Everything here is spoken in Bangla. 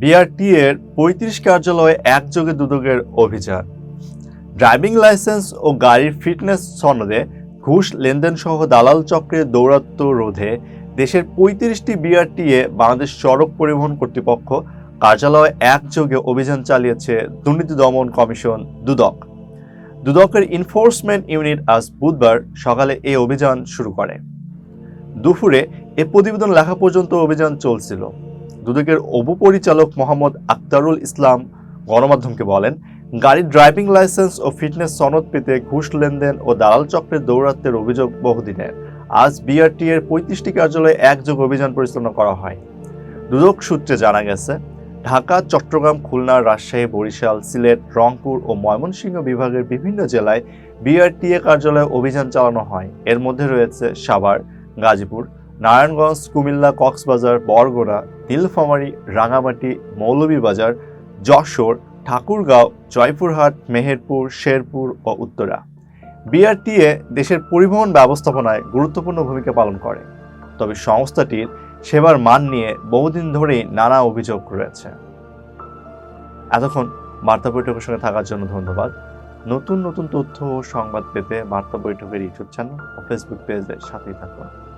বিআরটি এর পঁয়ত্রিশ কার্যালয়ে একযোগে দুদকের অভিযান। ড্রাইভিং লাইসেন্স ও গাড়ির ফিটনেস সনদে ঘুষ লেনদেন সহ দালাল চক্রের দৌরাত্ম্য রোধে দেশের পঁয়ত্রিশটি বিআরটিএ বাংলাদেশ সড়ক পরিবহন কর্তৃপক্ষ কার্যালয়ে একযোগে অভিযান চালিয়েছে দুর্নীতি দমন কমিশন দুদক। দুদকের ইনফোর্সমেন্ট ইউনিট আজ বুধবার সকালে এই অভিযান শুরু করে। দুপুরে এ প্রতিবেদন লেখা পর্যন্ত অভিযান চলছিল। দুদকের উপপরিচালক মোহাম্মদ আক্তারুল ইসলাম গণমাধ্যমকে বলেন, গাড়ির ড্রাইভিং লাইসেন্স ও ফিটনেস সনদ পেতে ঘুষ লেনদেন ও দালাল চক্রের দৌরাত্মের অভিযোগ বহুদিনের আজ বিআরটি এর পঁয়ত্রিশটি কার্যালয়ে একযোগ অভিযান পরিচালনা করা হয়। দুদক সূত্রে জানা গেছে, ঢাকা, চট্টগ্রাম, খুলনা, রাজশাহী, বরিশাল, সিলেট, রংপুর ও ময়মনসিংহ বিভাগের বিভিন্ন জেলায় বিআরটিএ কার্যালয়ে অভিযান চালানো হয়। এর মধ্যে রয়েছে সাভার, গাজীপুর নারায়ণগঞ্জ, কুমিল্লা, কক্সবাজার, বরগুনা, নীলফামারী, রাঙামাটি, মৌলভীবাজার, যশোর, ঠাকুরগাঁও, জয়পুরহাট, মেহেরপুর, শেরপুর ও উত্তরা। বিআরটিএ দেশের পরিবহন ব্যবস্থাপনায় গুরুত্বপূর্ণ ভূমিকা পালন করে। তবে সংস্থাটির সেবার মান নিয়ে বহুদিন ধরেই নানা অভিযোগ রয়েছে। এতক্ষণ বার্তা বৈঠকের সঙ্গে থাকার জন্য ধন্যবাদ। নতুন নতুন তথ্য ও সংবাদ পেতে বার্তা বৈঠকের ইউটিউব চ্যানেল ও ফেসবুক পেজের সাথেই থাকুন।